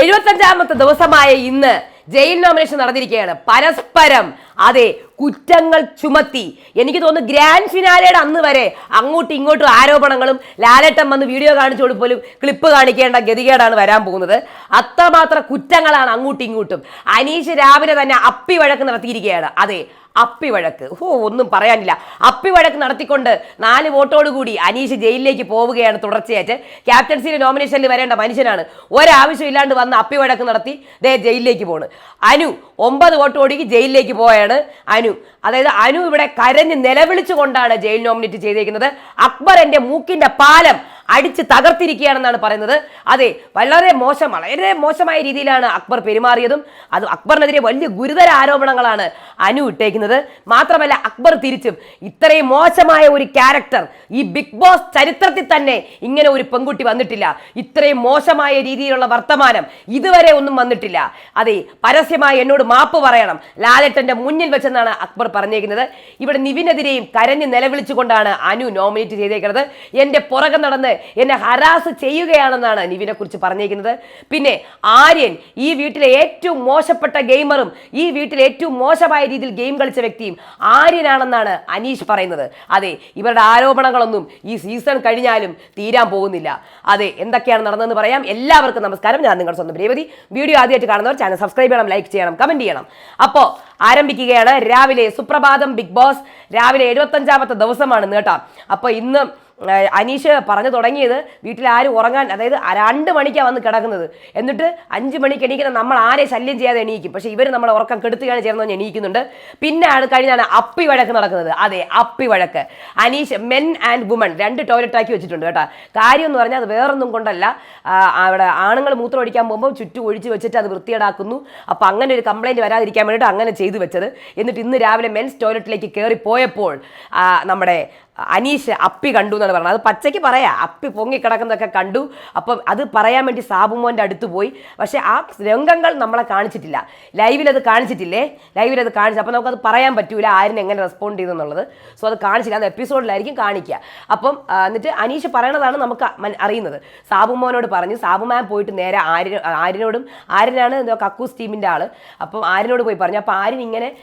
എഴുപത്തഞ്ചാമത്തെ ദിവസമായ ഇന്ന് jail nomination നടന്നിരിക്കുകയാണ്. പരസ്പരം അതെ കുറ്റങ്ങൾ ചുമത്തി. എനിക്ക് തോന്നുന്നു ഗ്രാൻഡ് ഫിനാലയുടെ അന്ന് വരെ അങ്ങോട്ടും ഇങ്ങോട്ടും ആരോപണങ്ങളും ലാലേട്ടൻ വന്ന് വീഡിയോ കാണിച്ചുകൊണ്ട് പോലും ക്ലിപ്പ് കാണിക്കേണ്ട ഗതികേടാണ് വരാൻ പോകുന്നത്. അത്രമാത്രം കുറ്റങ്ങളാണ് അങ്ങോട്ടും ഇങ്ങോട്ടും. അനീഷ് രാവിലെ തന്നെ അപ്പി വഴക്ക് നടത്തിയിരിക്കുകയാണ്. അതെ അപ്പി വഴക്ക് ഓ ഒന്നും പറയാനില്ല. അപ്പി വഴക്ക് നടത്തിക്കൊണ്ട് നാല് വോട്ടോടുകൂടി അനീഷ് ജയിലിലേക്ക് പോവുകയാണ് തുടർച്ചയായിട്ട്. ക്യാപ്റ്റൻസിയുടെ നോമിനേഷനിൽ വരേണ്ട മനുഷ്യനാണ്. ഒരാവശ്യമില്ലാണ്ട് വന്ന് അപ്പി വഴക്ക് നടത്തി ദേ ജയിലിലേക്ക് പോണ്. അനു ഒമ്പത് വോട്ടോടിക്ക് ജയിലിലേക്ക് പോയാണ് അനു. അതായത് അനു ഇവിടെ കരഞ്ഞ് നിലവിളിച്ചുകൊണ്ടാണ് ജയിൽ നോമിനേറ്റ് ചെയ്തേക്കുന്നത്. അക്ബർ എന്റെ മൂക്കിന്റെ പാലം അടിച്ച് തകർത്തിരിക്കുകയാണെന്നാണ് പറയുന്നത്. അതെ വളരെ മോശം വളരെ മോശമായ രീതിയിലാണ് അക്ബർ പെരുമാറിയതും. അത് അക്ബറിനെതിരെ വലിയ ഗുരുതര ആരോപണങ്ങളാണ് അനു ഇട്ടേക്കുന്നത്. മാത്രമല്ല അക്ബർ തിരിച്ചും ഇത്രയും മോശമായ ഒരു ക്യാരക്ടർ ഈ ബിഗ് ബോസ് ചരിത്രത്തിൽ തന്നെ ഇങ്ങനെ ഒരു പെൺകുട്ടി വന്നിട്ടില്ല. ഇത്രയും മോശമായ രീതിയിലുള്ള വർത്തമാനം ഇതുവരെ ഒന്നും വന്നിട്ടില്ല. അതെ പരസ്യമായി എന്നോട് മാപ്പ് പറയണം. ലാലേട്ടന്റെ മുന്നിൽ വെച്ചെന്നാണ് അക്ബർ പറഞ്ഞേക്കുന്നത്. ഇവിടെ നിവിനെതിരെയും കരഞ്ഞ് നിലവിളിച്ചുകൊണ്ടാണ് അനു നോമിനേറ്റ് ചെയ്തേക്കുന്നത്. എന്റെ പുറകെ നടന്ന് എന്നെ ഹരാസ് ചെയ്യുകയാണെന്നാണ് നിവിനെ കുറിച്ച് പറഞ്ഞേക്കുന്നത് പിന്നെ ആര്യൻ ഈ വീട്ടിലെ ഏറ്റവും മോശപ്പെട്ട ഗെയിമറും ഈ വീട്ടിലെ ഏറ്റവും മോശമായ രീതിയിൽ ഗെയിം കളിച്ച വ്യക്തിയും ആര്യനാണെന്നാണ് അനീഷ് പറയുന്നത്. അതെ ഇവരുടെ ആരോപണങ്ങളൊന്നും ഈ സീസൺ കഴിഞ്ഞാലും തീരാൻ പോകുന്നില്ല. അതെ എന്തൊക്കെയാണ് നടന്നതെന്ന് പറയാം. എല്ലാവർക്കും നമസ്കാരം. ഞാൻ നിങ്ങളുടെ സ്വന്തം പ്രിയവതി വീഡിയോ ആദ്യമായിട്ട് കാണുന്നവർ ചാനൽ സബ്സ്ക്രൈബ് ചെയ്യണം ലൈക്ക് ചെയ്യണം കമന്റ് ചെയ്യണം. അപ്പോൾ ആരംഭിക്കുകയാണ് രാവിലെ സുപ്രഭാതം ബിഗ് ബോസ്. രാവിലെ എഴുപത്തഞ്ചാമത്തെ ദിവസമാണ് കേട്ടോ. അപ്പോൾ ഇന്ന് അനീഷ് പറഞ്ഞു തുടങ്ങിയത് വീട്ടിൽ ആരും ഉറങ്ങാൻ അതായത് രണ്ട് മണിക്കാണ് വന്ന് കിടക്കുന്നത്. എന്നിട്ട് അഞ്ച് മണിക്ക് എണീക്കുന്ന നമ്മൾ ആരെ ശല്യം ചെയ്യാതെ എണീക്കും. പക്ഷേ ഇവർ നമ്മളെ ഉറക്കം കെടുത്തുകയാണ് ചേർന്ന് എണീക്കുന്നുണ്ട്. പിന്നെ ആണ് കഴിഞ്ഞാണ് അപ്പി വഴക്ക് നടക്കുന്നത്. അതെ അപ്പി വഴക്ക്. അനീഷ് മെൻ ആൻഡ് വുമൺ രണ്ട് ടോയ്ലറ്റ് ആക്കി വെച്ചിട്ടുണ്ട് കേട്ടോ. കാര്യം എന്ന് പറഞ്ഞാൽ അത് വേറൊന്നും കൊണ്ടല്ല. അവിടെ ആണുങ്ങൾ മൂത്രം ഒഴിക്കാൻ പോകുമ്പോൾ ചുറ്റും ഒഴിച്ച് വെച്ചിട്ട് അത് വൃത്തിയേടാക്കുന്നു അപ്പോൾ അങ്ങനെ ഒരു കംപ്ലൈന്റ് വരാതിരിക്കാൻ വേണ്ടിയിട്ട് അങ്ങനെ ചെയ്തു വെച്ചത്. എന്നിട്ട് ഇന്ന് രാവിലെ മെൻസ് ടോയ്ലറ്റിലേക്ക് കയറി പോയപ്പോൾ നമ്മുടെ അനീഷ് അപ്പി കണ്ടു എന്നാണ് പറഞ്ഞത്. അത് പച്ചയ്ക്ക് പറയാം. അപ്പി പൊങ്ങിക്കിടക്കുന്നതൊക്കെ കണ്ടു. അപ്പം അത് പറയാൻ വേണ്ടി സാബുമോന്റെ അടുത്ത് പോയി. പക്ഷേ ആ രംഗങ്ങൾ നമ്മളെ കാണിച്ചിട്ടില്ല. ലൈവിൽ അത് കാണിച്ചിട്ടില്ലേ? ലൈവിൽ അത് കാണിച്ചു അപ്പം നമുക്കത് പറയാൻ പറ്റൂല ആരും എങ്ങനെ റെസ്പോണ്ട് ചെയ്തു എന്നുള്ളത്. സോ അത് കാണിച്ചില്ല. അത് എപ്പിസോഡിലായിരിക്കും കാണിക്കുക. അപ്പം എന്നിട്ട് അനീഷ് പറയണതാണ് നമുക്ക് അറിയുന്നത്. സാബുമോനോട് പറഞ്ഞു സാബുമാൻ പോയിട്ട് നേരെ ആര്യൻ ആര്യനോടും ആര്യനാണ് എന്തോ കക്കൂസ് ടീമിന്റെ ആൾ അപ്പം ആര്യനോട് പോയി പറഞ്ഞു അപ്പം ആര്യൻ ഇങ്ങനെ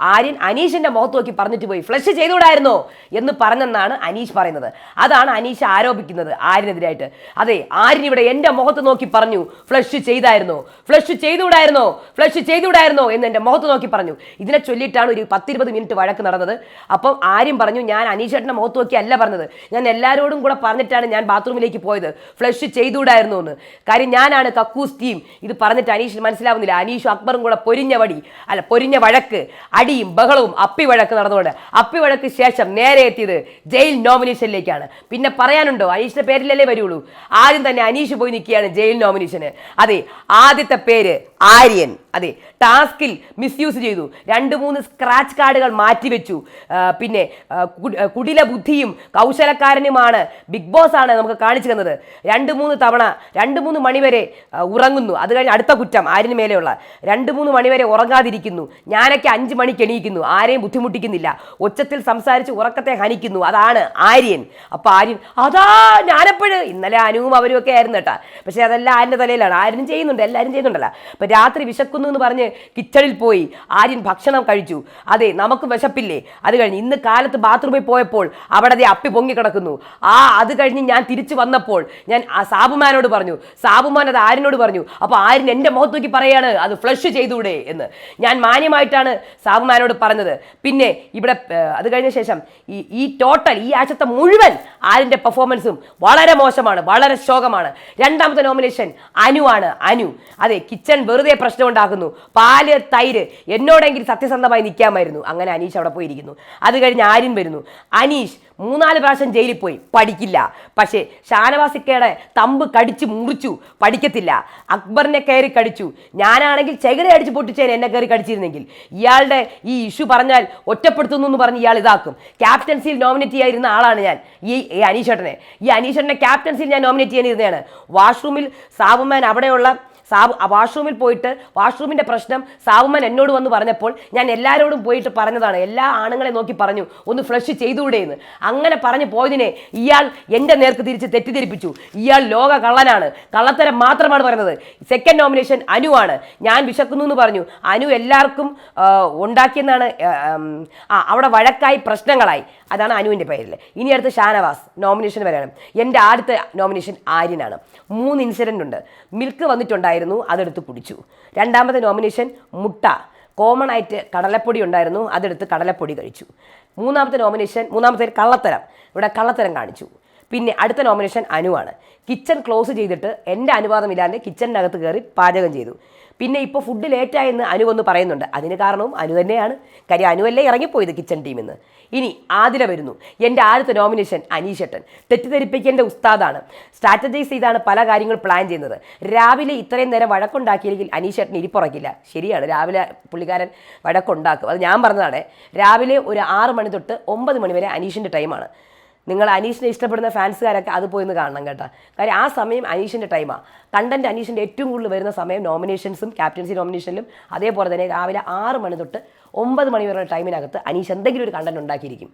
ആര്യൻ അനീഷിന്റെ മുഖത്ത് നോക്കി പറഞ്ഞിട്ട് പോയി. ഫ്ലഷ് ചെയ്തുകൂടായിരുന്നോ? എന്ന് പറഞ്ഞെന്നാണ് അനീഷ് പറയുന്നത്. അതാണ് അനീഷ് ആരോപിക്കുന്നത് ആരിനെതിരായിട്ട്. അതെ ആര്യൻ ഇവിടെ എന്റെ മുഖത്ത് നോക്കി പറഞ്ഞു ഫ്ലഷ് ചെയ്തായിരുന്നോ? ഫ്ലഷ് ചെയ്തുകൂടായിരുന്നോ? ഫ്ലഷ് ചെയ്തുകൂടായിരുന്നോ? എന്ന് എന്റെ മുഖത്ത് നോക്കി പറഞ്ഞു. ഇതിനെ ചൊല്ലിയിട്ടാണ് ഒരു പത്തിരുപത് മിനിറ്റ് വഴക്ക് നടന്നത്. അപ്പം ആര്യം പറഞ്ഞു ഞാൻ അനീഷേട്ടന്റെ മുഖത്ത് നോക്കി അല്ല പറഞ്ഞത്. ഞാൻ എല്ലാവരോടും കൂടെ പറഞ്ഞിട്ടാണ് ഞാൻ ബാത്റൂമിലേക്ക് പോയത്. ഫ്ലഷ് ചെയ്തുവിടായിരുന്നു എന്ന്. കാര്യം ഞാനാണ് കക്കൂസ് ടീം. ഇത് പറഞ്ഞിട്ട് അനീഷിന് മനസ്സിലാവുന്നില്ല. അനീഷും അക്ബറും കൂടെ പൊരിഞ്ഞ വടി അല്ല പൊരിഞ്ഞ വഴക്ക് അടിയും ബഹളവും അപ്പി വഴക്ക് നടന്നുകൊണ്ട് അപ്പി വഴക്ക് ശേഷം നേരെ എത്തിയത് ജയിൽ നോമിനേഷനിലേക്കാണ്. പിന്നെ പറയാനുണ്ടോ അനീഷിന്റെ പേരിലല്ലേ വരുള്ളൂ. ആദ്യം തന്നെ അനീഷ് പോയി നിൽക്കുകയാണ് ജയിൽ നോമിനേഷന്. അതെ ആദ്യത്തെ പേര് ആര്യൻ. അതെ ടാസ്കിൽ മിസ്യൂസ് ചെയ്തു. രണ്ട് മൂന്ന് സ്ക്രാച്ച് കാർഡുകൾ മാറ്റിവെച്ചു പിന്നെ കുടില ബുദ്ധിയും കൗശലക്കാരനുമാണ് ബിഗ് ബോസ് ആണ് നമുക്ക് കാണിച്ചു തന്നത്. രണ്ട് മൂന്ന് തവണ രണ്ട് മൂന്ന് മണിവരെ ഉറങ്ങുന്നു. അത് കഴിഞ്ഞ് അടുത്ത കുറ്റം ആരിന് മേലെയുള്ള. രണ്ട് മൂന്ന് മണിവരെ ഉറങ്ങാതിരിക്കുന്നു. ഞാനൊക്കെ അഞ്ച് മണിക്ക് എണീക്കുന്നു. ആരെയും ബുദ്ധിമുട്ടിക്കുന്നില്ല. ഒച്ചത്തിൽ സംസാരിച്ച് ഉറക്കത്തെ ഹനിക്കുന്നു. അതാണ് ആര്യൻ. അപ്പൊ ആര്യൻ അതാ ഞാനെപ്പോഴും? ഇന്നലെ അനുവും അവരും ഒക്കെ ആയിരുന്നു കേട്ടാ. പക്ഷെ അതെല്ലാം ആര്യന്റെ തലയിലാണ്. ആര്യനും ചെയ്യുന്നുണ്ട് എല്ലാവരും ചെയ്യുന്നുണ്ടല്ലോ. അപ്പൊ രാത്രി വിശക്കുന്നു എന്ന് പറഞ്ഞ് കിച്ചണിൽ പോയി ആര്യൻ ഭക്ഷണം കഴിച്ചു. അതെ നമുക്ക് വിശപ്പില്ലേ? അത് കഴിഞ്ഞ് ഇന്ന് കാലത്ത് ബാത്റൂമിൽ പോയപ്പോൾ അവിടെ ദേ അപ്പി പൊങ്ങി കിടക്കുന്നു. ആ അത് കഴിഞ്ഞ് ഞാൻ തിരിച്ചു വന്നപ്പോൾ ഞാൻ ആ സാബുമാനോട് പറഞ്ഞു. സാബുമാൻ അത് ആര്യനോട് പറഞ്ഞു. അപ്പൊ ആര്യൻ എന്റെ മുഖത്ത് നോക്കി പറയാണ് അത് ഫ്ലഷ് ചെയ്തൂടെ? എന്ന്. ഞാൻ മാന്യമായിട്ടാണ് സാബുമാനോട് പറഞ്ഞത്. പിന്നെ ഇവിടെ അത് കഴിഞ്ഞ ശേഷം ഈ ഈ ടോട്ടൽ ഈ ആഴ്ചത്തെ മുഴുവൻ ആരിന്റെ പെർഫോമൻസും വളരെ മോശമാണ് വളരെ ശോകമാണ്. രണ്ടാമത്തെ നോമിനേഷൻ അനു ആണ് അനു. അതെ കിച്ചൺ വെറുതെ പ്രശ്നം ഉണ്ടാക്കുന്നു പാൽ തൈര് എന്നോടെങ്കിൽ സത്യസന്ധമായി നിൽക്കാമായിരുന്നു. അങ്ങനെ അനീഷ് അവിടെ പോയിരിക്കുന്നു. അത് കഴിഞ്ഞ് ആര്യൻ വരുന്നു. അനീഷ് മൂന്നാൽ പ്രാവശ്യം ജയിലിൽ പോയി. പഠിക്കില്ല. പക്ഷേ ഷാനവാസിക്കയുടെ തമ്പ് കടിച്ച് മുറിച്ചു. പഠിക്കത്തില്ല. അക്ബറിനെ കയറി കടിച്ചു. ഞാനാണെങ്കിൽ ചെകിട അടിച്ച് പൊട്ടിച്ചേനെ എന്നെ കയറി കടിച്ചിരുന്നെങ്കിൽ. ഇയാളുടെ ഈ ഇഷ്യൂ പറഞ്ഞാൽ ഒറ്റപ്പെടുത്തുന്നു എന്ന് പറഞ്ഞ് ഇയാൾ ഇതാക്കും. ക്യാപ്റ്റൻസിയിൽ നോമിനേറ്റ് ചെയ്യാതിരുന്ന ആളാണ് ഞാൻ. ഈ അനീഷേട്ടനെ. ഈ അനീഷേട്ടനെ ക്യാപ്റ്റൻസിയിൽ ഞാൻ നോമിനേറ്റ് ചെയ്യാനിരുന്നതാണ്. വാഷ്റൂമിൽ സാബുമാൻ അവിടെയുള്ള സാബു വാഷ്റൂമിൽ പോയിട്ട് വാഷ്റൂമിന്റെ പ്രശ്നം സാബുമൻ എന്നോട് വന്ന് പറഞ്ഞപ്പോൾ ഞാൻ എല്ലാവരോടും പോയിട്ട് പറഞ്ഞതാണ്. എല്ലാ ആണുങ്ങളെ നോക്കി പറഞ്ഞു ഒന്ന് ഫ്ലഷ് ചെയ്തുകൂടെ എന്ന് അങ്ങനെ പറഞ്ഞു പോയതിനെ ഇയാൾ എന്റെ നേർക്ക് തിരിച്ച് തെറ്റിദ്ധരിപ്പിച്ചു. ഇയാൾ ലോക കള്ളനാണ് കള്ളത്തരം മാത്രമാണ് പറയുന്നത്. സെക്കൻഡ് നോമിനേഷൻ അനു ആണ്. ഞാൻ വിശക്കുന്നു എന്ന് പറഞ്ഞു. അനു എല്ലാവർക്കും ഉണ്ടാക്കിയെന്നാണ് ആ അവിടെ വഴക്കായി പ്രശ്നങ്ങളായി. അതാണ് അനുവിന്റെ പേരിൽ ഇനി അടുത്ത് ഷാനവാസ് നോമിനേഷൻ വരെയാണ്. എന്റെ ആദ്യത്തെ നോമിനേഷൻ ആര്യനാണ്. മൂന്ന് ഇൻസിഡന്റ് ഉണ്ട്. മിൽക്ക് വന്നിട്ടുണ്ടായിരുന്നു. അതെടുത്ത് കുടിച്ചു രണ്ടാമത്തെ നോമിനേഷൻ മുട്ട. കോമൺ ആയിട്ട് കടലപ്പൊടി ഉണ്ടായിരുന്നു അതെടുത്ത് കടലപ്പൊടി കഴിച്ചു. മൂന്നാമത്തെ നോമിനേഷൻ മൂന്നാമത്തെ കള്ളത്തരം. ഇവിടെ കള്ളത്തരം കാണിച്ചു. പിന്നെ അടുത്ത നോമിനേഷൻ അനുവാണ് കിച്ചൺ ക്ലോസ് ചെയ്തിട്ട് എന്റെ അനുവാദമില്ലാതെ കിച്ചണിനകത്ത് കയറി പാചകം ചെയ്തു. പിന്നെ ഇപ്പോൾ ഫുഡ് ലേറ്റായെന്ന് അനു ഒന്ന് പറയുന്നുണ്ട്. അതിന് കാരണവും അനു തന്നെയാണ്. കാര്യം അനുവല്ലേ ഇറങ്ങിപ്പോയത് കിച്ചൺ ടീമിൽ നിന്ന് ഇനി ആതിര വരുന്നു. എന്റെ ആദ്യത്തെ നോമിനേഷൻ അനീഷട്ടൻ. തെറ്റിദ്ധരിപ്പിക്കേണ്ട ഉസ്താദാണ്. സ്ട്രാറ്റജൈസ് ചെയ്താണ് പല കാര്യങ്ങൾ പ്ലാൻ ചെയ്യുന്നത്. രാവിലെ ഇത്രയും നേരം വഴക്കുണ്ടാക്കിയില്ലെങ്കിൽ അനീഷട്ടൻ ഇരിപ്പുറക്കില്ല. ശരിയാണ്. രാവിലെ പുള്ളിക്കാരൻ വഴക്കുണ്ടാക്കും. അത് ഞാൻ പറഞ്ഞതാണ്. രാവിലെ ഒരു ആറ് മണി തൊട്ട് ഒമ്പത് മണി വരെ അനീഷിന്റെ ടൈമാണ് നിങ്ങൾ അനീഷിനെ ഇഷ്ടപ്പെടുന്ന ഫാൻസുകാരൊക്കെ അത് പോയി കാണണം കേട്ടോ. കാര്യം ആ സമയം അനീഷിന്റെ ടൈമാണ് കണ്ടന്റ് അനീഷിന്റെ ഏറ്റവും കൂടുതൽ വരുന്ന സമയം നോമിനേഷൻസും ക്യാപ്റ്റൻസി നോമിനേഷനിലും അതേപോലെ തന്നെ രാവിലെ ആറ് മണി തൊട്ട് ഒമ്പത് മണി വരെയുള്ള ടൈമിനകത്ത് അനീഷ് എന്തെങ്കിലും ഒരു കണ്ടന്റ് ഉണ്ടാക്കിയിരിക്കും.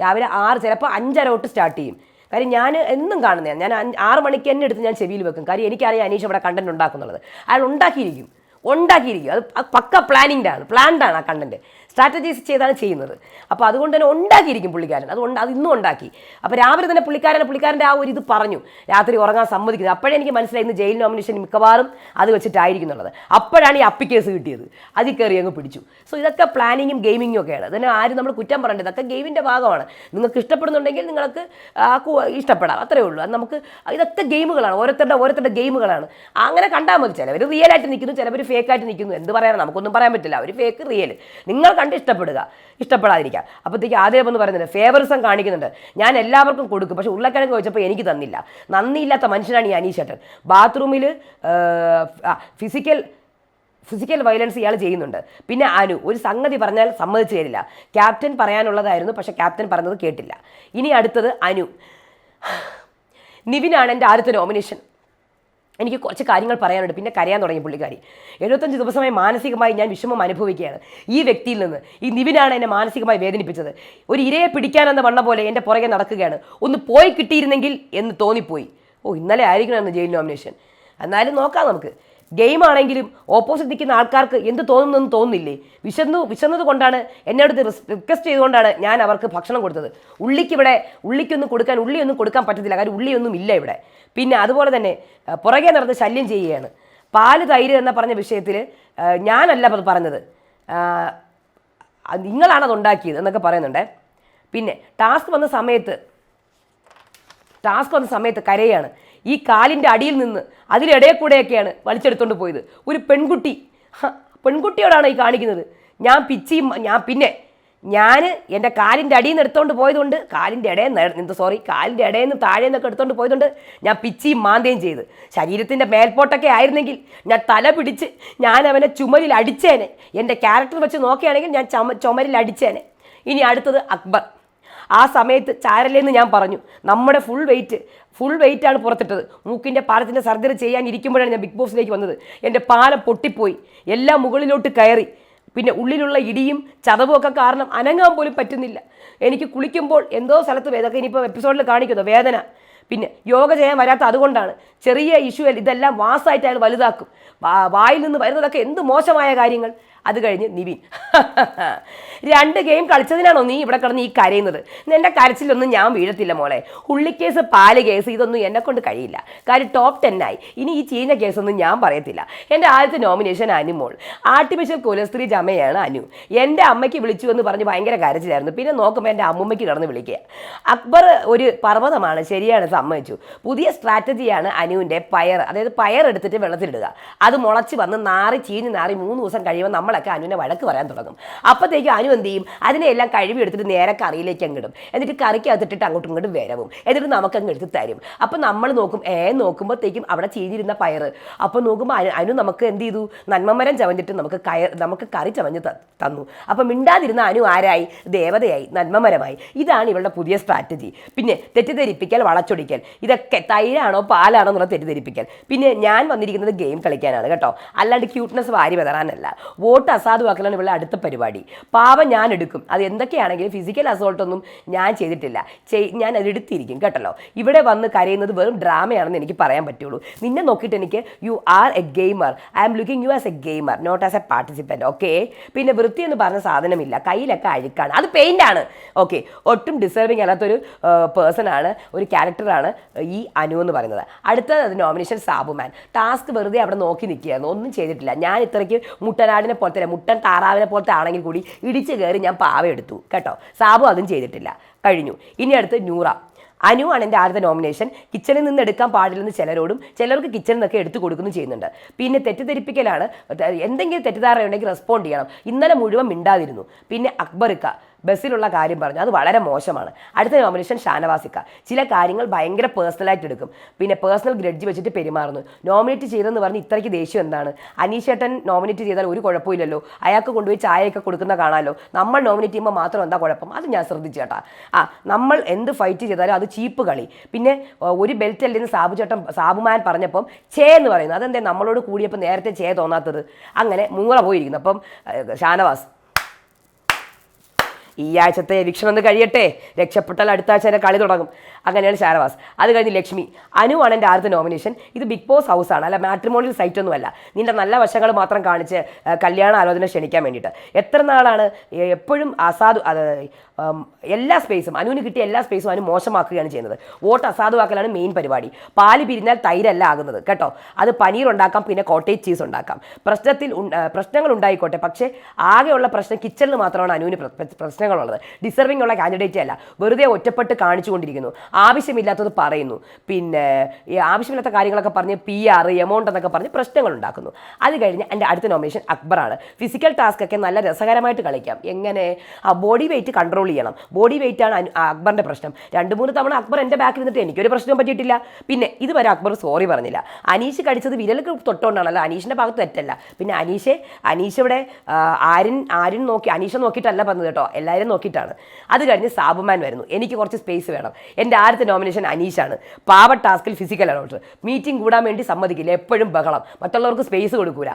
രാവിലെ ആറ് ചിലപ്പോൾ അഞ്ചര തൊട്ട് സ്റ്റാർട്ട് ചെയ്യും. കാര്യം ഞാൻ എന്നും കാണുന്നതാണ് ഞാൻ ആറ് മണിക്ക് തന്നെ എടുത്ത് ഞാൻ ചെവിയിൽ വെക്കും. കാര്യം എനിക്കറിയാം അനീഷ് ഇവിടെ കണ്ടന്റ് ഉണ്ടാക്കുന്നുള്ളത്. അയാൾ ഉണ്ടാക്കിയിരിക്കും. ഉണ്ടാക്കിയിരിക്കും. അത് പക്ക പ്ലാനിങ്ഡാണ് പ്ലാൻഡാണ് ആ കണ്ടന്റ് സ്ട്രാറ്റജീസ് ചെയ്താണ് ചെയ്യുന്നത്. അപ്പോൾ അതുകൊണ്ട് തന്നെ ഉണ്ടാക്കിയിരിക്കും പുള്ളിക്കാരൻ. അതുകൊണ്ട് അത് ഇന്നും ഉണ്ടാക്കി. അപ്പോൾ രാവിലെ തന്നെ പുള്ളിക്കാരനെ പുള്ളിക്കാരന്റെ ആ ഒരു ഇത് പറഞ്ഞു. രാത്രി ഉറങ്ങാൻ സമ്മതിക്കുന്നത് അപ്പോഴേ എനിക്ക് മനസ്സിലായി ഇന്ന് ജയിൽ നോമിനേഷൻ മിക്കവാറും അത് വെച്ചിട്ടായിരിക്കും എന്നുള്ളത്. അപ്പോഴാണ് ഈ അപ്പി കേസ് കിട്ടിയത്. അതിൽ കയറി അങ്ങ് പിടിച്ചു. സോ ഇതൊക്കെ പ്ലാനിങ്ങും ഗെയിമിങ്ങും ഒക്കെയാണ്. അതിന് ആരും നമ്മൾ കുറ്റം പറയേണ്ടത് ഇതൊക്കെ ഗെയിമിന്റെ ഭാഗമാണ്. നിങ്ങൾക്ക് ഇഷ്ടപ്പെടുന്നുണ്ടെങ്കിൽ നിങ്ങൾക്ക് ഇഷ്ടപ്പെടാം. അത്രേ ഉള്ളൂ. അത് നമുക്ക് ഇതൊക്കെ ഗെയിമുകളാണ് ഓരോരുത്തരുടെ ഓരോരുത്തരുടെ ഗെയിമുകളാണ് അങ്ങനെ കണ്ടാൽ മതി. ചിലവർ റിയൽ ആയിട്ട് നിൽക്കുന്നു ചിലവർ ഫേക്ക് ആയിട്ട് നിൽക്കുന്നു. എന്ത് പറയാനാണ് നമുക്കൊന്നും പറയാൻ പറ്റില്ല. അവർ ഫേക്ക് റിയൽ നിങ്ങൾ കണ്ട് ഇഷ്ടപ്പെടുക. ഇഷ്ടപ്പെടാതിരിക്കുക അപ്പോഴത്തേക്ക് ആദ്യം എന്ന് പറയുന്നുണ്ട് ഫേവറിസം കാണിക്കുന്നുണ്ട്. ഞാൻ എല്ലാവർക്കും കൊടുക്കും. പക്ഷേ ഉരുളക്കിഴങ്ങ് ചോദിച്ചപ്പോൾ എനിക്ക് തന്നില്ല. നന്ദിയില്ലാത്ത മനുഷ്യനാണ് ഈ അനീഷേട്ടൻ. ബാത്റൂമിൽ ഫിസിക്കൽ ഫിസിക്കൽ വയലൻസ് ഇയാൾ ചെയ്യുന്നുണ്ട്. പിന്നെ അനു ഒരു സംഗതി പറഞ്ഞാൽ സമ്മതിച്ചു തരില്ല. ക്യാപ്റ്റൻ പറയാനുള്ളതായിരുന്നു പക്ഷേ ക്യാപ്റ്റൻ പറഞ്ഞത് കേട്ടില്ല. ഇനി അടുത്തത് അനു. നിവിനാണ് എന്റെ ആദ്യത്തെ നോമിനേഷൻ എനിക്ക് കുറച്ച് കാര്യങ്ങൾ പറയാനുണ്ട്. പിന്നെ കരയാൻ തുടങ്ങി പുള്ളിക്കാരി. എഴുപത്തഞ്ച് ദിവസമായി മാനസികമായി ഞാൻ വിഷമം അനുഭവിക്കുകയാണ്. ഈ വ്യക്തിയിൽ നിന്ന് ഈ നിവിനാണ് എന്നെ മാനസികമായി വേദനിപ്പിച്ചത്. ഒരു ഇരയെ പിടിക്കാനെന്ന വണ്ണ പോലെ എന്റെ പുറകെ നടക്കുകയാണ്. ഒന്ന് പോയി കിട്ടിയിരുന്നെങ്കിൽ എന്ന് തോന്നിപ്പോയി. ഓ ഇന്നലെ ആയിരിക്കണം എന്ന് ജയിൽ നോമിനേഷൻ? എന്നാലും നോക്കാം നമുക്ക്. ഗെയിം ആണെങ്കിലും ഓപ്പോസിറ്റ് നിൽക്കുന്ന ആൾക്കാർക്ക് എന്ത് തോന്നുന്നെന്ന് തോന്നുന്നില്ലേ? വിശന്നു വിശന്നത് കൊണ്ടാണ് എന്നോട് റിക്വസ്റ്റ് ചെയ്തുകൊണ്ടാണ് ഞാൻ അവർക്ക് ഭക്ഷണം കൊടുത്തത്. ഉള്ളിക്ക് ഇവിടെ ഉള്ളിക്കൊന്നും കൊടുക്കാൻ ഉള്ളിയൊന്നും കൊടുക്കാൻ പറ്റത്തില്ല. കാര്യം ഉള്ളിയൊന്നും ഇല്ല ഇവിടെ. പിന്നെ അതുപോലെ തന്നെ പുറകെ നടന്ന് ശല്യം ചെയ്യുകയാണ്. പാൽ തൈര് എന്ന പറഞ്ഞ വിഷയത്തിൽ ഞാനല്ല അത് പറഞ്ഞത്. നിങ്ങളാണത് ഉണ്ടാക്കിയത് എന്നൊക്കെ പറയുന്നുണ്ടേ. പിന്നെ ടാസ്ക് വന്ന സമയത്ത് ടാസ്ക് വന്ന സമയത്ത് കരയാണ്. ഈ കാലിന്റെ അടിയിൽ നിന്ന് അതിലിടയിൽ കൂടെയൊക്കെയാണ് വലിച്ചെടുത്തോണ്ട് പോയത്. ഒരു പെൺകുട്ടി. പെൺകുട്ടിയോടാണ് ഈ കാണിക്കുന്നത്? ഞാൻ പിച്ചി ഞാൻ പിന്നെ ഞാൻ എന്റെ കാലിന്റെ അടിയിൽ നിന്ന് എടുത്തോണ്ട് പോയതുകൊണ്ട് കാലിന്റെ ഇടയിൽ നിന്ന് സോറി കാലിന്റെ ഇടയിൽ നിന്ന് താഴെ നിന്നൊക്കെ എടുത്തോണ്ട് പോയതുകൊണ്ട് ഞാൻ പിച്ചിയും മാന്തയും ചെയ്ത്. ശരീരത്തിന്റെ മേൽപോട്ടൊക്കെ ആയിരുന്നെങ്കിൽ ഞാൻ തല പിടിച്ച് ഞാൻ അവനെ ചുമരിൽ അടിച്ചേനെ. എന്റെ ക്യാരക്ടർ വെച്ച് നോക്കുകയാണെങ്കിൽ ഞാൻ ചുമ ചുമരിൽ അടിച്ചേനെ. ഇനി അടുത്തത് അക്ബർ. ആ സമയത്ത് ചാരലേന്ന് ഞാൻ പറഞ്ഞു നമ്മുടെ ഫുൾ വെയിറ്റ് ഫുൾ വെയിറ്റ് ആണ് പുറത്തിട്ടത്. മൂക്കിന്റെ പാലത്തിന്റെ സർജറി ചെയ്യാൻ ഇരിക്കുമ്പോഴാണ് ഞാൻ ബിഗ് ബോസിലേക്ക് വന്നത്. എന്റെ പാലം പൊട്ടിപ്പോയി. എല്ലാം മുകളിലോട്ട് കയറി. പിന്നെ ഉള്ളിലുള്ള ഇടിയും ചതവും ഒക്കെ കാരണം അനങ്ങാൻ പോലും പറ്റുന്നില്ല. എനിക്ക് കുളിക്കുമ്പോൾ എന്തോ സ്ഥലത്ത് വേദന ഇനിയിപ്പോൾ എപ്പിസോഡിൽ കാണിക്കുന്നു വേദന. പിന്നെ യോഗ ചെയ്യാൻ വരാത്ത അതുകൊണ്ടാണ്. ചെറിയ ഇഷ്യൂ ഇതെല്ലാം വാസായിട്ട് അയാൾ വലുതാക്കും. വായിൽ നിന്ന് വരുന്നതൊക്കെ എന്ത് മോശമായ കാര്യങ്ങൾ? അത് കഴിഞ്ഞ് നിവിൻ. രണ്ട് ഗെയിം കളിച്ചതിനാണോ നീ ഇവിടെ കിടന്ന് ഈ കരയുന്നത്? എന്റെ കരച്ചിലൊന്നും ഞാൻ വീഴത്തില്ല മോളെ. ഉള്ളിക്കേസ് പാൽ കേസ് ഇതൊന്നും എന്നെ കൊണ്ട് കഴിയില്ല. കാര്യം ടോപ്പ് ടെന്നായി ഇനി ഈ ചീഞ്ഞ കേസൊന്നും ഞാൻ പറയത്തില്ല. എന്റെ ആദ്യത്തെ നോമിനേഷൻ അനുമോൾ. ആർട്ടിഫിഷ്യൽ കുലസ്ത്രീ ജമയാണ് അനു. എന്റെ അമ്മയ്ക്ക് വിളിച്ചു എന്ന് പറഞ്ഞ് ഭയങ്കര കരച്ചിലായിരുന്നു. പിന്നെ നോക്കുമ്പോൾ എന്റെ അമ്മുമ്മയ്ക്ക് കിടന്ന് വിളിക്കുക. അക്ബർ ഒരു പർവതമാണ്. ശരിയാണ് സമ്മതിച്ചു. പുതിയ സ്ട്രാറ്റജിയാണ് അനുവിന്റെ പയർ അതായത് പയർ എടുത്തിട്ട് വെള്ളത്തിലിടുക. അത് മുളച്ച് വന്ന് നാറി ചീഞ്ഞ് നാറി മൂന്ന് ദിവസം കഴിയുമ്പോൾ നമ്മളൊക്കെ അനുവിനെ വഴക്ക് പറയാൻ തുടങ്ങും. അപ്പോഴത്തേക്കും അനു എന്ത് ചെയ്യും? അതിനെല്ലാം കഴുകി എടുത്തിട്ട് നേരെ കറിയിലേക്ക് അങ്ങ് ഇടും. എന്നിട്ട് കറിക്ക് അകത്തിട്ടിട്ട് അങ്ങോട്ടും ഇങ്ങോട്ടും വരവും. എന്നിട്ട് നമുക്ക് അങ്ങ് എടുത്ത് തരും. അപ്പം നമ്മൾ നോക്കും ഏ നോക്കുമ്പോഴത്തേക്കും അവിടെ ചീഞ്ഞിരുന്ന പയർ. അപ്പോൾ നോക്കുമ്പോൾ അനു അനു നമുക്ക് എന്ത് ചെയ്തു? നന്മമരം ചവഞ്ഞിട്ട് നമുക്ക് കയർ നമുക്ക് കറി ചവഞ്ഞ് തന്നു. അപ്പം മിണ്ടാതിരുന്ന അനു ആരായി? ദേവതയായി നന്മമരമായി. ഇതാണ് ഇവളുടെ പുതിയ സ്ട്രാറ്റജി. പിന്നെ തെറ്റിദ്ധരിപ്പിക്കൽ വളച്ചൊടിക്കൽ. ഇതൊക്കെ തൈരാണോ പാലാണോ എന്നുള്ള തെറ്റിദ്ധരിപ്പിക്കൽ പിന്നെ ഞാൻ വന്നിരിക്കുന്നത് ഗെയിം കളിക്കാനാണ് കേട്ടോ. അല്ലാണ്ട് ക്യൂട്ട്നെസ് വാരി വെതറാനല്ല വോട്ട് അസാധുവാക്കലാണ് ഇവിടെ അടുത്ത പരിപാടി. പാവം ഞാൻ എടുക്കും. അത് എന്തൊക്കെയാണെങ്കിലും ഫിസിക്കൽ അസോൾട്ടൊന്നും ഞാൻ ചെയ്തിട്ടില്ല. ചെയ് ഞാൻ അത് എടുത്തിരിക്കും കേട്ടല്ലോ. ഇവിടെ വന്ന് കരയുന്നത് വെറും ഡ്രാമയാണെന്ന് എനിക്ക് പറയാൻ പറ്റുള്ളൂ. നിന്നെ നോക്കിയിട്ട് എനിക്ക് you are a gamer I am looking you as a gamer not as a participant okay പിന്നെ വൃത്തി എന്ന് പറഞ്ഞ സാധനമില്ല. കയ്യിലൊക്കെ അഴുക്കാണ്. അത് പെയിന്റ് ആണ്. ഓക്കെ ഒട്ടും ഡിസേർവിങ് അല്ലാത്തൊരു പേഴ്സൺ ആണ്. ഒരു ക്യാരക്ടറാണ് ഈ അനു എന്ന് പറയുന്നത്. അടുത്ത നോമിനേഷൻ സാബുമാൻ ടാസ്ക് വെറുതെ അവിടെ നോക്കി നിൽക്കുകയായിരുന്നു. ഒന്നും ചെയ്തിട്ടില്ല. ഞാൻ ഇത്രയ്ക്ക് മുട്ടനാടിനെ പോലത്തെ തന്നെ മുട്ടൻ താറാവിനെ പോലത്തെ ആണെങ്കിൽ കൂടി ഇടിച്ച് കയറി ഞാൻ പാവ എടുത്തു. കേട്ടോ? സാബു അതും ചെയ്തിട്ടില്ല. കഴിഞ്ഞു. ഇനി അടുത്ത് നൂറ. അനു ആണ് എന്റെ ആദ്യത്തെ നോമിനേഷൻ കിച്ചണിൽ നിന്ന് എടുക്കാൻ പാടില്ലെന്ന് ചിലരോടും ചിലർക്ക് കിച്ചണിൽ നിന്നൊക്കെ എടുത്തു കൊടുക്കുന്നു ചെയ്യുന്നുണ്ട്. പിന്നെ തെറ്റിദ്ധരിപ്പിക്കലാണ് എന്തെങ്കിലും തെറ്റിദ്ധാരണ ഉണ്ടെങ്കിൽ റെസ്പോണ്ട് ചെയ്യണം. ഇന്നലെ മുഴുവൻ മിണ്ടാതിരുന്നു. പിന്നെ അക്ബറിക്ക ബസ്സിലുള്ള കാര്യം പറഞ്ഞു. അത് വളരെ മോശമാണ്. അടുത്ത നോമിനേഷൻ ഷാനവാസിക്ക. ചില കാര്യങ്ങൾ ഭയങ്കര പേഴ്സണലായിട്ട് എടുക്കും. പിന്നെ പേഴ്സണൽ ഗ്രഡ്ജ് വെച്ചിട്ട് പെരുമാറുന്നു. നോമിനേറ്റ് ചെയ്തെന്ന് പറഞ്ഞ് ഇത്രയ്ക്ക് ദേഷ്യം എന്താണ്? അനീഷേട്ടൻ നോമിനേറ്റ് ചെയ്താൽ ഒരു കുഴപ്പമില്ലല്ലോ. അയാൾക്ക് കൊണ്ടുപോയി ചായയൊക്കെ കൊടുക്കുന്ന കാണാമല്ലോ നമ്മൾ നോമിനേറ്റ് ചെയ്യുമ്പോൾ മാത്രം എന്താ കുഴപ്പം? അത് ഞാൻ ശ്രദ്ധിച്ചേട്ടാ ആ നമ്മൾ എന്ത് ഫൈറ്റ് ചെയ്താലും അത് ചീപ്പ് കളി. പിന്നെ ഒരു ബെൽറ്റ് അല്ലെന്ന് സാബു ചേട്ടൻ സാബുമാൻ പറഞ്ഞപ്പം ചേ എന്ന് പറയുന്നത് അതെന്തേ നമ്മളോട് കൂടിയപ്പോൾ നേരത്തെ ചേ തോന്നാത്തത്? അങ്ങനെ മൂറ പോയിരിക്കുന്നു. അപ്പം ഷാനവാസ്. ഈ ആഴ്ചത്തെ എവിക്ഷൻ ഒന്ന് കഴിയട്ടെ. രക്ഷപ്പെട്ടാൽ അടുത്ത ആഴ്ച കളി തുടങ്ങും. അങ്ങനെയാണ് ഷാനവാസ്. അത് കഴിഞ്ഞ് ലക്ഷ്മി. അനുവാണ് എന്റെ ആദ്യത്തെ നോമിനേഷൻ ഇത് ബിഗ് ബോസ് ഹൗസാണ് അല്ല മാട്രിമോണിയൽ സൈറ്റ് ഒന്നുമല്ല നിന്റെ നല്ല വശങ്ങൾ മാത്രം കാണിച്ച് കല്യാണ ആലോചന ക്ഷണിക്കാൻ വേണ്ടിയിട്ട്. എത്ര നാളാണ് എപ്പോഴും അസാധു എല്ലാ സ്പേസും അനുവിന് കിട്ടിയ എല്ലാ സ്പേസും അനു മോശമാക്കുകയാണ് ചെയ്യുന്നത്. വോട്ട് അസാധുവാക്കലാണ് മെയിൻ പരിപാടി. പാൽ പിരിഞ്ഞാൽ തൈരല്ല ആകുന്നത് കേട്ടോ? അത് പനീർ ഉണ്ടാക്കാം പിന്നെ കോട്ടേജ് ചീസ് ഉണ്ടാക്കാം. പ്രശ്നത്തിൽ പ്രശ്നങ്ങൾ ഉണ്ടായിക്കോട്ടെ. പക്ഷേ ആകെയുള്ള പ്രശ്നം കിച്ചണിൽ മാത്രമാണ് അനുവിന് പ്ര- പ്ര- പ്രശ്നങ്ങളുള്ളത്. ഡിസർവിംഗ് ഉള്ള കാൻഡിഡേറ്റ് അല്ല. വെറുതെ ഒറ്റപ്പെട്ട് കാണിച്ചുകൊണ്ടിരിക്കുന്നു. ആവശ്യമില്ലാത്തത് പറയുന്നു. പിന്നെ ഈ ആവശ്യമില്ലാത്ത കാര്യങ്ങളൊക്കെ പറഞ്ഞ് പി ആർ എമൗണ്ട് എന്നൊക്കെ പറഞ്ഞ് പ്രശ്നങ്ങൾ ഉണ്ടാക്കുന്നു അത് കഴിഞ്ഞ് എന്റെ അടുത്ത നോമിനേഷൻ അക്ബറാണ്. ഫിസിക്കൽ ടാസ്ക് ഒക്കെ നല്ല രസകരമായിട്ട് കളിക്കാം. എങ്ങനെ? ആ ബോഡി വെയിറ്റ് കൺട്രോൾ ചെയ്യണം. ബോഡി വെയിറ്റ് ആണ് അക്ബറിന്റെ പ്രശ്നം. രണ്ട് മൂന്ന് തവണ അക്ബർ എന്റെ ബാക്കിൽ നിന്നിട്ട് എനിക്കൊരു പ്രശ്നം പറ്റിയിട്ടില്ല. പിന്നെ ഇതുവരെ അക്ബർ സോറി പറഞ്ഞില്ല. അനീഷ് കടിച്ചത് വിരലൊക്കെ തൊട്ടുകൊണ്ടാണല്ലോ അനീഷിന്റെ ഭാഗത്ത് തെറ്റല്ല. പിന്നെ അനീഷെ അനീഷ് ഇവിടെ ആരിൻ ആര്യൻ നോക്കി അനീഷ നോക്കിയിട്ടല്ല പറഞ്ഞത് കേട്ടോ. എല്ലാവരും നോക്കിയിട്ടാണ്. അത് കഴിഞ്ഞ് സാബുമാൻ വരുന്നു. എനിക്ക് കുറച്ച് സ്പേസ് വേണം. എന്റെ ആദ്യത്തെ നോമിനേഷൻ അനീഷാണ്. പാവ ടാസ്കിൽ ഫിസിക്കൽ അലോട്ട് മീറ്റിംഗ് കൂടാൻ വേണ്ടി സമ്മതിക്കില്ല എപ്പോഴും ബഹളം. മറ്റുള്ളവർക്ക് സ്പേസ് കൊടുക്കൂല.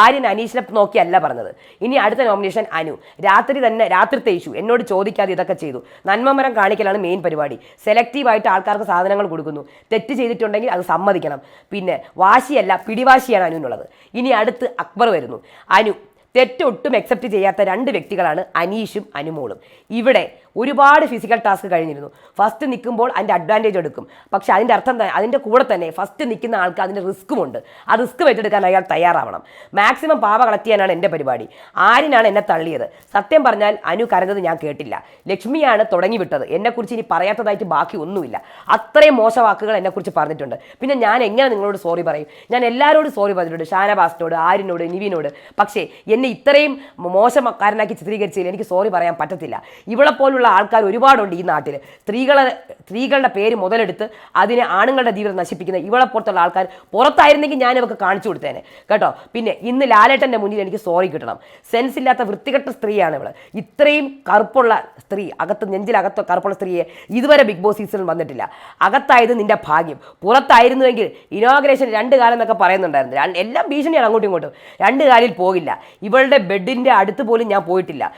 ആര്യൻ അനീഷിനെ നോക്കിയല്ല പറഞ്ഞത്. ഇനി അടുത്ത നോമിനേഷൻ അനു. രാത്രി തന്നെ രാത്രിത്തെ ഇഷ്യൂ എന്നോട് ചോദിക്കാതെ ഇതൊക്കെ ചെയ്തു. നന്മമരം കാണിക്കലാണ് മെയിൻ പരിപാടി. സെലക്റ്റീവായിട്ട് ആൾക്കാർക്ക് സാധനങ്ങൾ കൊടുക്കുന്നു. തെറ്റ് ചെയ്തിട്ടുണ്ടെങ്കിൽ അത് സമ്മതിക്കണം. പിന്നെ വാശിയല്ല പിടിവാശിയാണ് അനുവിനുള്ളത്. ഇനി അടുത്ത് അക്ബർ വരുന്നു. അനു തെറ്റൊട്ടും അക്സെപ്റ്റ് ചെയ്യാത്ത രണ്ട് വ്യക്തികളാണ് അനീഷും അനുമോളും. ഇവിടെ ഒരുപാട് ഫിസിക്കൽ ടാസ്ക് കഴിഞ്ഞിരുന്നു. ഫസ്റ്റ് നിൽക്കുമ്പോൾ അതിന്റെ അഡ്വാന്റേജ് എടുക്കും. പക്ഷെ അതിന്റെ അർത്ഥം അതിന്റെ കൂടെ തന്നെ ഫസ്റ്റ് നിൽക്കുന്ന ആൾക്ക് അതിന്റെ റിസ്ക്കുമുണ്ട് ആ റിസ്ക് ഏറ്റെടുക്കാൻ അയാൾ തയ്യാറാവണം. മാക്സിമം പാവ കളക്ട് ചെയ്യാനാണ് എന്റെ പരിപാടി. ആരിനാണ് എന്നെ തള്ളിയത്. സത്യം പറഞ്ഞാൽ അനു കരഞ്ഞത് ഞാൻ കേട്ടില്ല. ലക്ഷ്മിയാണ് തുടങ്ങി വിട്ടത് എന്നെക്കുറിച്ച് ഇനി പറയാത്തതായിട്ട് ബാക്കി ഒന്നുമില്ല. അത്രയും മോശ വാക്കുകൾ എന്നെക്കുറിച്ച് പറഞ്ഞിട്ടുണ്ട്. പിന്നെ ഞാൻ എങ്ങനെ നിങ്ങളോട് സോറി പറയും? ഞാൻ എല്ലാവരോടും സോറി പറഞ്ഞിട്ടുണ്ട്. ഷാനവാസിനോട് ആരിനോട് നിവിനോട്. പക്ഷേ എന്നെ ഇത്രയും മോശക്കാരനാക്കി ചിത്രീകരിച്ചതിൽ എനിക്ക് സോറി പറയാൻ പറ്റത്തില്ല. ഇവളെ പോലുള്ള ആൾക്കാർ ഒരുപാടുണ്ട് ഈ നാട്ടിൽ സ്ത്രീകളെ സ്ത്രീകളുടെ പേര് മുതലെടുത്ത് അതിനെ ആണുങ്ങളുടെ ജീവിതം നശിപ്പിക്കുന്ന ഇവളെ പുറത്തുള്ള ആൾക്കാർ പുറത്തായിരുന്നെങ്കിൽ ഞാൻ ഇവർക്ക് കാണിച്ചു കൊടുത്തേനെ. കേട്ടോ? പിന്നെ ഇന്ന് ലാലേട്ടന്റെ മുന്നിൽ എനിക്ക് സോറി കിട്ടണം. സെൻസ് ഇല്ലാത്ത വൃത്തികെട്ട സ്ത്രീയാണ് ഇവൾ ഇത്രയും കറുപ്പുള്ള സ്ത്രീ അകത്ത് നെഞ്ചിലകത്ത് കറുപ്പുള്ള സ്ത്രീയെ ഇതുവരെ ബിഗ് ബോസ് സീസണിൽ വന്നിട്ടില്ല. അകത്തായത് നിന്റെ ഭാഗ്യം. പുറത്തായിരുന്നുവെങ്കിൽ ഇനോഗ്രേഷൻ രണ്ട് കാലം എന്നൊക്കെ പറയുന്നുണ്ടായിരുന്നു. എല്ലാം ഭീഷണിയാണ് അങ്ങോട്ടും ഇങ്ങോട്ടും. രണ്ട് കാലിൽ പോകില്ല. ഇവളുടെ ബെഡിന്റെ അടുത്ത് പോലും ഞാൻ പോയിട്ടില്ല.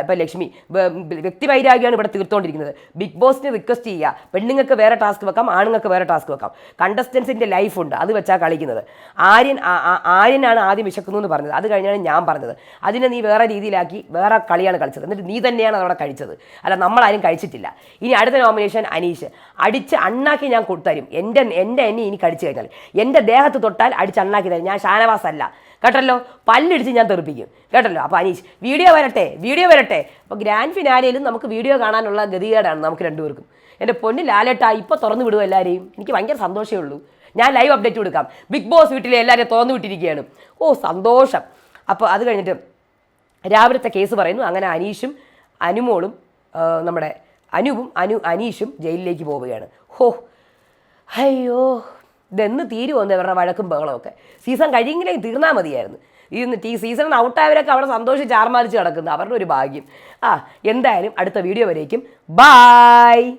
ഇപ്പം ലക്ഷ്മി വ- വ്യക്തിവൈരാഗ്യമാണ് ഇവിടെ തീർത്തുകൊണ്ടിരിക്കുന്നത് ബിഗ് ബോസിന് റിക്വസ്റ്റ് ചെയ്യുക പെണ്ണുങ്ങൾക്ക് വേറെ ടാസ്ക് വെക്കാം ആണുങ്ങൾക്ക് വേറെ ടാസ്ക് വെക്കാം. കണ്ടസ്റ്റൻസിന്റെ ഉണ്ട് അത് വെച്ചാൽ കളിക്കുന്നത്. ആര്യൻ ആര്യനാണ് ആദ്യം വിശക്കുന്നു എന്ന് പറഞ്ഞത്. അത് കഴിഞ്ഞാണ് ഞാൻ പറഞ്ഞത്. അതിനെ നീ വേറെ രീതിയിലാക്കി വേറെ കളിയാണ് കളിച്ചത്. എന്നിട്ട് നീ തന്നെയാണ് അതവിടെ കഴിച്ചത്. അല്ല നമ്മളാരും കഴിച്ചിട്ടില്ല. ഇനി അടുത്ത നോമിനേഷൻ അനീഷ്. അടിച്ച് അണ്ണാക്കി ഞാൻ കൊടുത്തരും എന്റെ എന്റെ എന്നെ ഇനി കടിച്ചു കഴിഞ്ഞാൽ. എന്റെ ദേഹത്ത് തൊട്ടാൽ അടിച്ച് അണ്ണാക്കി തരും. ഞാൻ ഷാനവാസ് അല്ല കേട്ടല്ലോ? പല്ലിടിച്ച് ഞാൻ തെറിപ്പിക്കും. കേട്ടല്ലോ? അപ്പോൾ അനീഷ് വീഡിയോ വരട്ടെ വീഡിയോ വരട്ടെ. അപ്പോൾ ഗ്രാൻഡ് ഫിനാലയിലും നമുക്ക് വീഡിയോ കാണാനുള്ള ഗതികേടാണ് നമുക്ക് രണ്ടുപേർക്കും. എന്റെ പൊന്ന് ലാലേട്ടാ ഇപ്പോൾ തുറന്നു വിടും എല്ലാവരെയും എനിക്ക് ഭയങ്കര സന്തോഷമേ ഉള്ളൂ. ഞാൻ ലൈവ് അപ്ഡേറ്റ് കൊടുക്കാം. ബിഗ് ബോസ് വീട്ടിലെ എല്ലാവരെയും തുറന്നു വിട്ടിരിക്കുകയാണ്. ഓ സന്തോഷം. അപ്പോൾ അത് കഴിഞ്ഞിട്ട് രാവിലത്തെ കേസ് പറയുന്നു. അങ്ങനെ അനീഷും അനുമോളും നമ്മുടെ അനുവും അനു അനീഷും ജയിലിലേക്ക് പോവുകയാണ്. ഹോ അയ്യോ. ഇതെന്ന് തീരുമെന്ന് ഇവരുടെ വഴക്കും ബഹളമൊക്കെ സീസൺ കഴിയെങ്കിലേ തീർന്നാൽ മതിയായിരുന്നു. ഈ ഈ സീസണിൽ ഔട്ടായവരൊക്കെ അവിടെ സന്തോഷിച്ച് ആർമാരിച്ച് കിടക്കുന്നു. അവരുടെ ഒരു ഭാഗ്യം. ആ എന്തായാലും അടുത്ത വീഡിയോ വരേക്കും. ബായ്